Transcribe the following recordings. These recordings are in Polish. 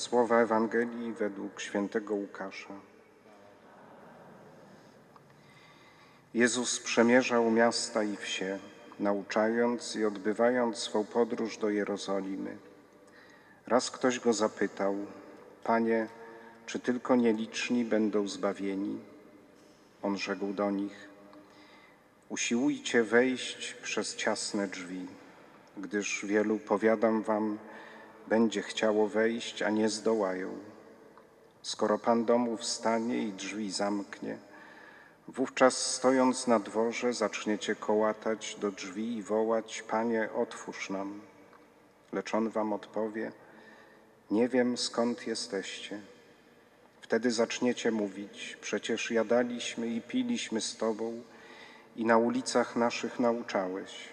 Słowa Ewangelii według świętego Łukasza. Jezus przemierzał miasta i wsie, nauczając i odbywając swą podróż do Jerozolimy. Raz ktoś go zapytał: Panie, czy tylko nieliczni będą zbawieni? On rzekł do nich: Usiłujcie wejść przez ciasne drzwi, gdyż wielu, powiadam wam, będzie chciało wejść, a nie zdołają. Skoro Pan domu wstanie i drzwi zamknie, wówczas stojąc na dworze zaczniecie kołatać do drzwi i wołać: Panie, otwórz nam. Lecz on wam odpowie: Nie wiem skąd jesteście. Wtedy zaczniecie mówić: Przecież jadaliśmy i piliśmy z Tobą i na ulicach naszych nauczałeś.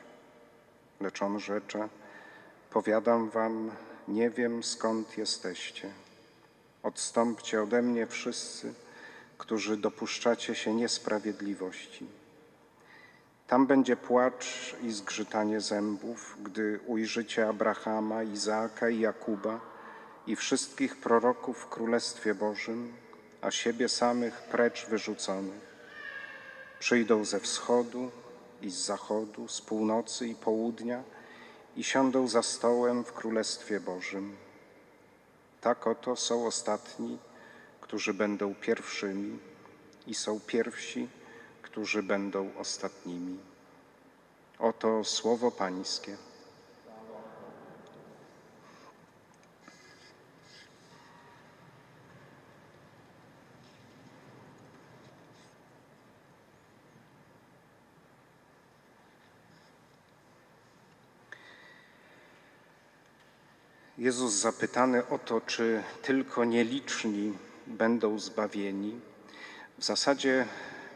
Lecz on rzecze: Powiadam wam, nie wiem skąd jesteście. Odstąpcie ode mnie wszyscy, którzy dopuszczacie się niesprawiedliwości. Tam będzie płacz i zgrzytanie zębów, gdy ujrzycie Abrahama, Izaaka i Jakuba i wszystkich proroków w Królestwie Bożym, a siebie samych precz wyrzuconych. Przyjdą ze wschodu i z zachodu, z północy i południa i siądą za stołem w Królestwie Bożym. Tak oto są ostatni, którzy będą pierwszymi, i są pierwsi, którzy będą ostatnimi. Oto słowo Pańskie. Jezus zapytany o to, czy tylko nieliczni będą zbawieni, w zasadzie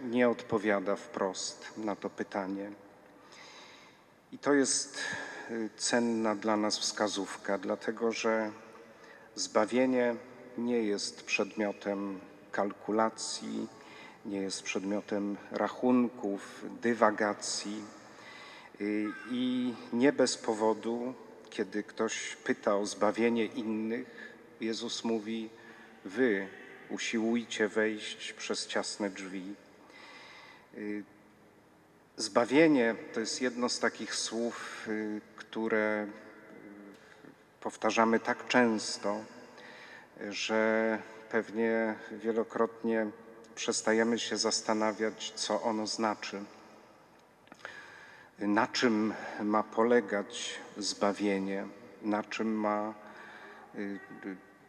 nie odpowiada wprost na to pytanie. I to jest y, cenna dla nas wskazówka, dlatego że zbawienie nie jest przedmiotem kalkulacji, nie jest przedmiotem rachunków, dywagacji y, i nie bez powodu kiedy ktoś pyta o zbawienie innych, Jezus mówi: Wy usiłujcie wejść przez ciasne drzwi. Y, zbawienie to jest jedno z takich słów, y, które y, powtarzamy tak często, że pewnie wielokrotnie przestajemy się zastanawiać, co ono znaczy na czym ma polegać zbawienie, na czym ma, y,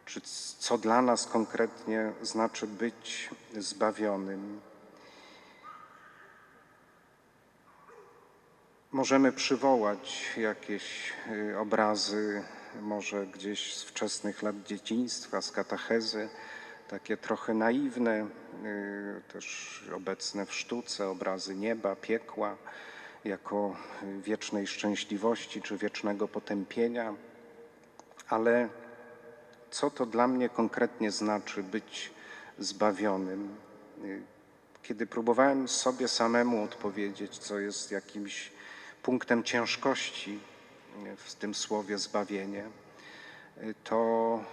czy co dla nas konkretnie znaczy być zbawionym. Możemy przywołać jakieś y, obrazy, może gdzieś z wczesnych lat dzieciństwa, z katechezy, takie trochę naiwne, y, też obecne w sztuce, obrazy nieba, piekła jako wiecznej szczęśliwości czy wiecznego potępienia, ale co to dla mnie konkretnie znaczy być zbawionym? Kiedy próbowałem sobie samemu odpowiedzieć, co jest jakimś punktem ciężkości w tym słowie zbawienie, to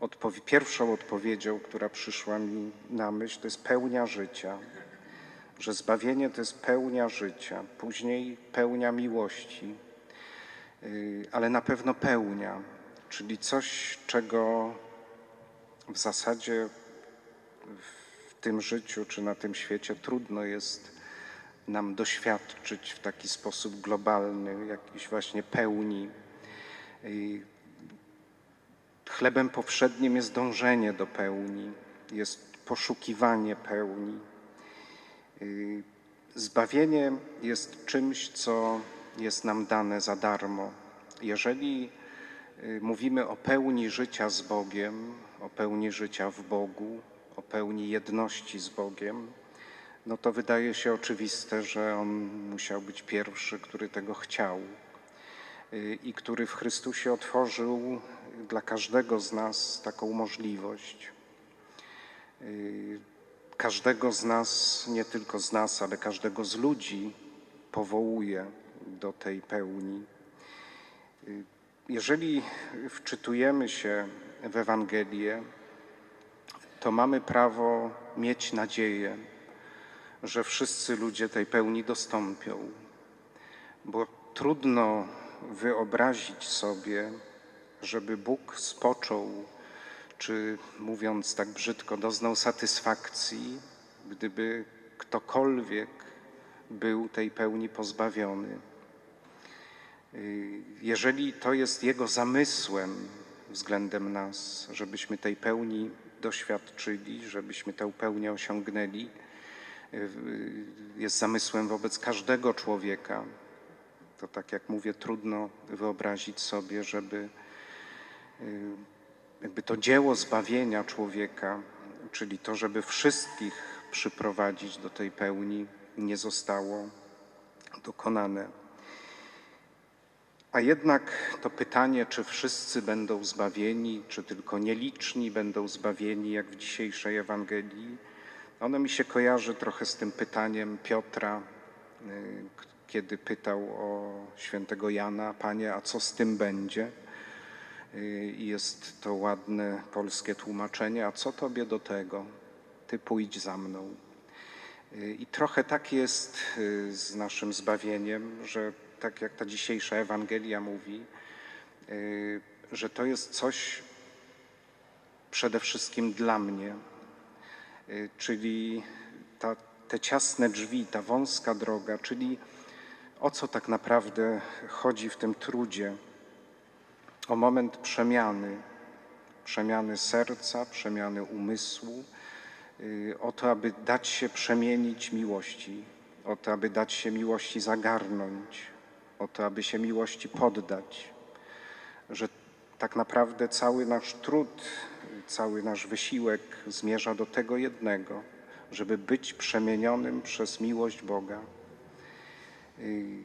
odpowie pierwszą odpowiedzią, która przyszła mi na myśl, to jest pełnia życia że zbawienie to jest pełnia życia, później pełnia miłości, y, ale na pewno pełnia, czyli coś, czego w zasadzie w tym życiu czy na tym świecie trudno jest nam doświadczyć w taki sposób globalny, jakiś właśnie pełni. Y, chlebem powszednim jest dążenie do pełni, jest poszukiwanie pełni. Y, zbawienie jest czymś, co jest nam dane za darmo. Jeżeli y, mówimy o pełni życia z Bogiem, o pełni życia w Bogu, o pełni jedności z Bogiem, no to wydaje się oczywiste, że On musiał być pierwszy, który tego chciał y, i który w Chrystusie otworzył dla każdego z nas taką możliwość każdego z nas, nie tylko z nas, ale każdego z ludzi powołuje do tej pełni. Jeżeli wczytujemy się w Ewangelię, to mamy prawo mieć nadzieję, że wszyscy ludzie tej pełni dostąpią, bo trudno wyobrazić sobie, żeby Bóg spoczął, czy mówiąc tak brzydko, doznał satysfakcji, gdyby ktokolwiek był tej pełni pozbawiony. Jeżeli to jest Jego zamysłem względem nas, żebyśmy tej pełni doświadczyli, żebyśmy tę pełnię osiągnęli, jest zamysłem wobec każdego człowieka, to tak jak mówię, trudno wyobrazić sobie, żeby jakby to dzieło zbawienia człowieka, czyli to, żeby wszystkich przyprowadzić do tej pełni, nie zostało dokonane. A jednak to pytanie, czy wszyscy będą zbawieni, czy tylko nieliczni będą zbawieni, jak w dzisiejszej Ewangelii, ono mi się kojarzy trochę z tym pytaniem Piotra, y, kiedy pytał o świętego Jana, Panie, a co z tym będzie? Y, I jest to ładne polskie tłumaczenie, a co Tobie do tego? Ty pójdź za mną. Y, I trochę tak jest y, z naszym zbawieniem, że tak jak ta dzisiejsza Ewangelia mówi, że to jest coś przede wszystkim dla mnie, czyli ta, te ciasne drzwi, ta wąska droga, czyli o co tak naprawdę chodzi w tym trudzie? O moment przemiany, przemiany serca, przemiany umysłu, y, o to, aby dać się przemienić miłości, o to, aby dać się miłości zagarnąć, o to, aby się miłości poddać, że tak naprawdę cały nasz trud, cały nasz wysiłek zmierza do tego jednego, żeby być przemienionym przez miłość Boga. Y,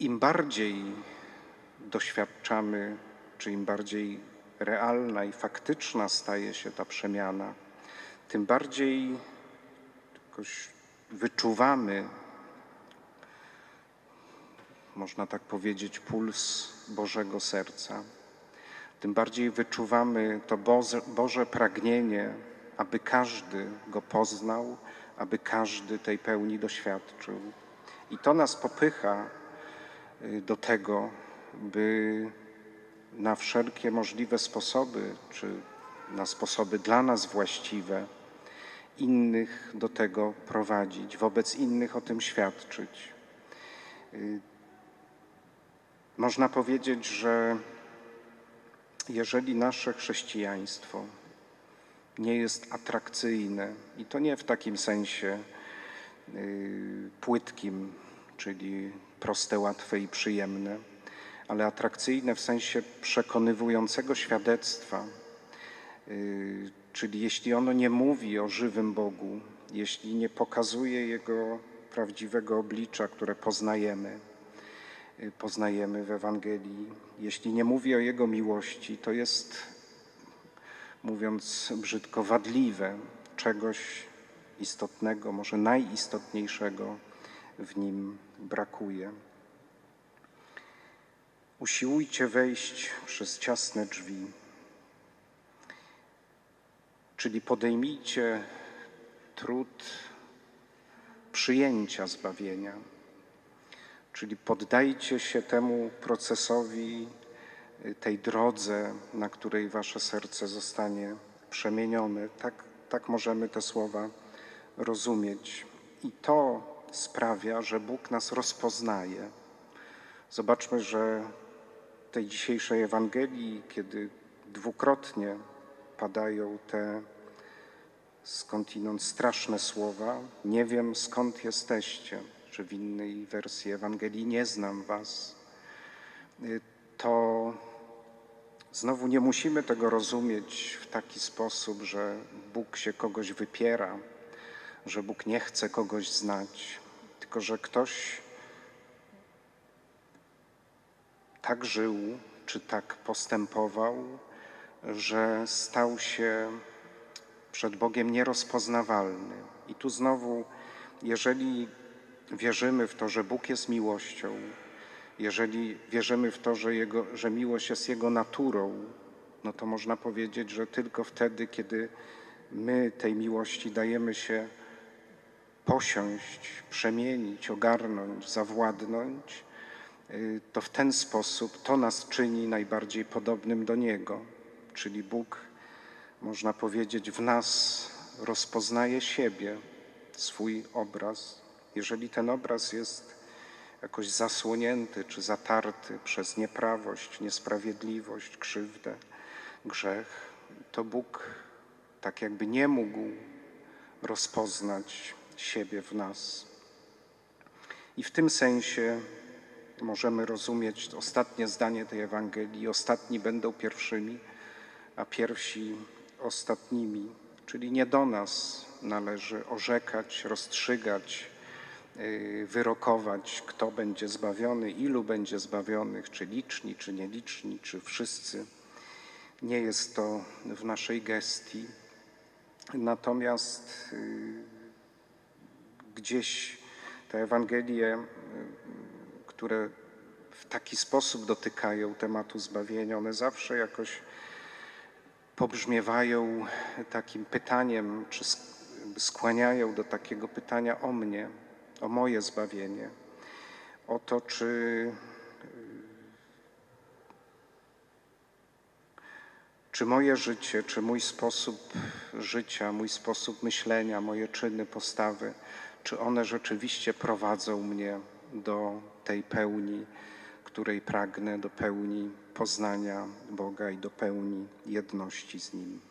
Im bardziej doświadczamy, czy im bardziej realna i faktyczna staje się ta przemiana, tym bardziej jakoś wyczuwamy, można tak powiedzieć, puls Bożego serca. Tym bardziej wyczuwamy to Boże, Boże pragnienie, aby każdy go poznał, aby każdy tej pełni doświadczył. I to nas popycha y, do tego, by na wszelkie możliwe sposoby, czy na sposoby dla nas właściwe, innych do tego prowadzić, wobec innych o tym świadczyć. Y, Można powiedzieć, że jeżeli nasze chrześcijaństwo nie jest atrakcyjne, i to nie w takim sensie y, płytkim, czyli proste, łatwe i przyjemne, ale atrakcyjne w sensie przekonywującego świadectwa, y, czyli jeśli ono nie mówi o żywym Bogu, jeśli nie pokazuje Jego prawdziwego oblicza, które poznajemy, y, poznajemy w Ewangelii, jeśli nie mówi o Jego miłości, to jest, mówiąc brzydko, wadliwe, czegoś istotnego, może najistotniejszego w nim brakuje. Usiłujcie wejść przez ciasne drzwi, czyli podejmijcie trud przyjęcia zbawienia, czyli poddajcie się temu procesowi, y, tej drodze, na której wasze serce zostanie przemienione. Tak, tak możemy te słowa rozumieć. I to sprawia, że Bóg nas rozpoznaje. Zobaczmy, że tej dzisiejszej Ewangelii, kiedy dwukrotnie padają te skądinąd straszne słowa, nie wiem skąd jesteście, czy w innej wersji Ewangelii nie znam was, y, to znowu nie musimy tego rozumieć w taki sposób, że Bóg się kogoś wypiera, że Bóg nie chce kogoś znać, tylko że ktoś tak żył, czy tak postępował, że stał się przed Bogiem nierozpoznawalny. I tu znowu, jeżeli wierzymy w to, że Bóg jest miłością, jeżeli wierzymy w to, że, jego, że miłość jest Jego naturą, no to można powiedzieć, że tylko wtedy, kiedy my tej miłości dajemy się posiąść, przemienić, ogarnąć, zawładnąć, to w ten sposób to nas czyni najbardziej podobnym do Niego. Czyli Bóg, można powiedzieć, w nas rozpoznaje siebie, swój obraz. Jeżeli ten obraz jest jakoś zasłonięty czy zatarty przez nieprawość, niesprawiedliwość, krzywdę, grzech, to Bóg tak jakby nie mógł rozpoznać siebie w nas. I w tym sensie możemy rozumieć ostatnie zdanie tej Ewangelii: ostatni będą pierwszymi, a pierwsi ostatnimi. Czyli nie do nas należy orzekać, rozstrzygać, yy, wyrokować, kto będzie zbawiony, ilu będzie zbawionych, czy liczni, czy nieliczni, czy wszyscy. Nie jest to w naszej gestii. Natomiast yy, gdzieś te Ewangelie, y, które w taki sposób dotykają tematu zbawienia, one zawsze jakoś pobrzmiewają takim pytaniem, czy skłaniają do takiego pytania o mnie, o moje zbawienie, o to, czy czy moje życie, czy mój sposób życia, mój sposób myślenia, moje czyny, postawy, czy one rzeczywiście prowadzą mnie do tej pełni, której pragnę, do pełni poznania Boga i do pełni jedności z Nim.